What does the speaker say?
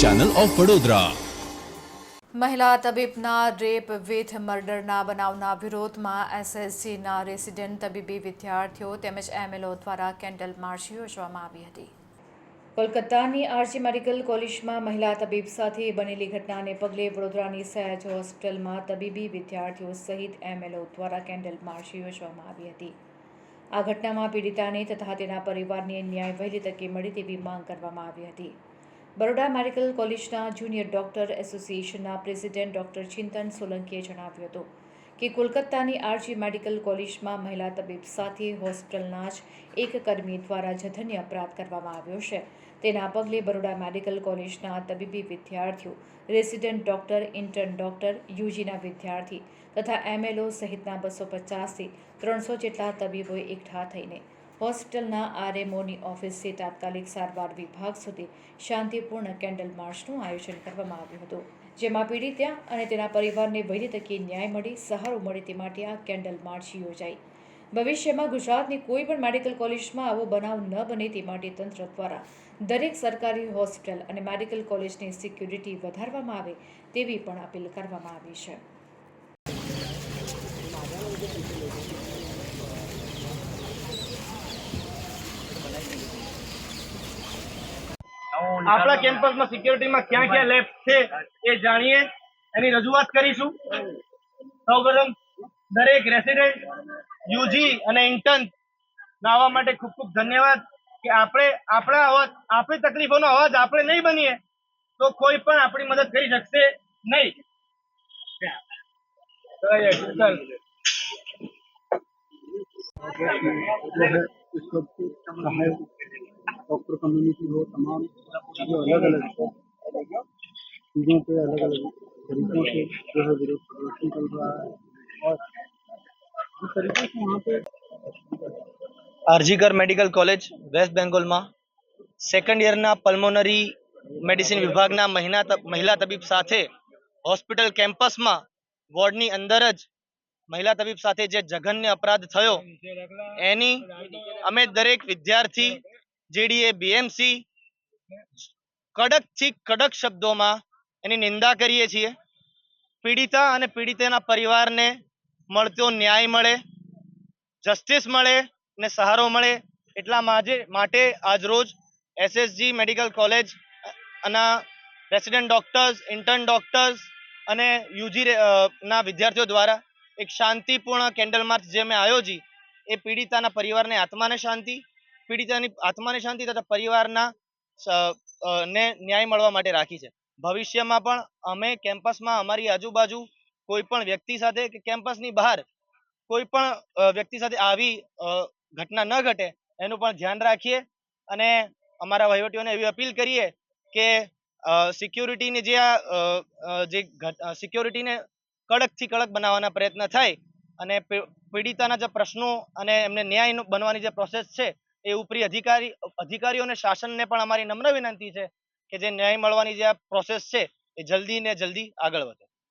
Channel of Vadodara મહિલા તબીબના rape with મર્ડરના બનાવના વિરોધમાં એસએસસીના રેસિડેન્ટ તબીબી વિદ્યાર્થીઓ તેમજ એમએલઓ દ્વારા કેન્ડલ માર્ચ યોજવામાં આવી હતી. કોલકાતાની આરજી મેડિકલ કોલેજમાં મહિલા તબીબ સાથે બનેલી ઘટનાને પગલે વડોદરાની સયાજ હોસ્પિટલમાં તબીબી વિદ્યાર્થીઓ સહિત એમએલઓ દ્વારા કેન્ડલ માર્ચ યોજવામાં આવી હતી. આ ઘટનામાં પીડિતાને તથા તેના પરિવારને ન્યાય વહેલી તકે મળે તેવી માંગ કરવામાં આવી હતી. બરોડા મેડિકલ કોલેજના જુનિયર ડોક્ટર એસોસિએશનના પ્રેસિડેન્ટ ડોક્ટર ચિંતન સોલંકીએ જણાવ્યું હતું. કે કોલકાતાની આરજી મેડિકલ કોલેજમાં મહિલા તબીબ સાથે હોસ્પિટલના જ એક કર્મી દ્વારા જધન્ય અપરાધ કરવામાં આવ્યો છે. તેના પગલે બરોડા મેડિકલ કોલેજના તબીબી વિદ્યાર્થીઓ, રેસિડેન્ટ ડોક્ટર, ઇન્ટર્ન ડોક્ટર, યુજીના વિદ્યાર્થી તથા એમએલઓ સહિતના બસો પચાસથી ત્રણસો જેટલા તબીબોએ એકઠા થઈને હોસ્પિટલના આરએમઓની ઓફિસથી તાત્કાલિક સારવાર વિભાગ સુધી શાંતિપૂર્ણ કેન્ડલ માર્ચનું આયોજન કરવામાં આવ્યું હતું. જેમાં પીડિતા અને તેના પરિવારને વૈધ તકે ન્યાય મળે, સહારો મળે તે માટે આ કેન્ડલ માર્ચ યોજાઈ. ભવિષ્યમાં ગુજરાતની કોઈ પણ મેડિકલ કોલેજમાં આવો બનાવ ન બને તે માટે તંત્ર દ્વારા દરેક સરકારી હોસ્પિટલ અને મેડિકલ કોલેજની સિક્યુરિટી વધારવામાં આવે તેવી પણ અપીલ કરવામાં આવી છે. આપણા કેમ્પસમાં સિક્યોરિટીમાં ક્યાં ક્યાં લેબ છે એ જાણીએ. એની રજૂઆત કરીશું. સૌપ્રથમ દરેક રેસિડેન્ટ યુજી અને ઇન્ટર્ન આવવા માટે ખૂબ ખૂબ ધન્યવાદ કે આપણે આપણા અવાજ આપણી તકલીફોનો અવાજ આપણે નહીં બનીએ તો કોઈ પણ આપણી મદદ કરી શકશે નહીં. ચાલ. जो है इस वक्त चाहे डॉक्टर कम्युनिटी हो तमाम चीज़ें अलग अलग है चीज़ों पे अलग अलग तरीकों से जो है विरोध प्रदर्शन चल रहा है और जिस तरीके से यहाँ पे આરજીકર મેડિકલ કોલેજ વેસ્ટ બેંગોલમાં સેકન્ડ યરના પલ્મોનરી મેડિસિન વિભાગના મહિના ત- મહિલા તબીબ સાથે હોસ્પિટલ કેમ્પસમાં વોર્ડની અંદર જ મહિલા તબીબ સાથે જે જઘન્ય અપરાધ થયો એની અમે દરેક વિદ્યાર્થી જેડીએ બીએમસી કડકથી કડક શબ્દોમાં એની નિંદા કરીએ છીએ. પીડિતા અને પીડિતાના પરિવારને મળતો ન્યાય મળે જસ્ટિસ મળે ને સહારો મળે એટલા માટે આજરોજ એસએસજી મેડિકલ કોલેજ અને રેસિડેન્ટ ડોક્ટર્સ ઇન્ટર્ન ડોક્ટર્સ અને યુજી ના વિદ્યાર્થીઓ દ્વારા એક શાંતિપૂર્ણ કેન્ડલ માર્ચ જે મેં આયોજી, એ પીડિતાના પરિવારને આત્માને શાંતિ પીડિતાની આત્માની શાંતિ તથા પરિવારના ને ન્યાય મળવા માટે રાખી છે. ભવિષ્યમાં પણ અમે કેમ્પસમાં અમારી આજુબાજુ કોઈ પણ વ્યક્તિ સાથે કે કેમ્પસની બહાર કોઈ પણ વ્યક્તિ સાથે આવી ઘટના ન ઘટે એનું પણ ધ્યાન રાખીએ અને અમારા વહીવટીઓને એવી અપીલ કરીએ કે સિક્યોરિટીની જે આ જે સિક્યોરિટીને કડકથી કડક બનાવવાના પ્રયત્ન થાય અને પીડિતાના જે પ્રશ્નો અને એમને ન્યાય બનવાની જે પ્રોસેસ છે એ ઉપરી અધિકારી, અધિકારીઓ અને શાસનને પણ અમારી નમ્ર વિનંતી છે કે જે ન્યાય મળવાની જે આ પ્રોસેસ છે, એ જલ્દી ને જલ્દી આગળ વધે.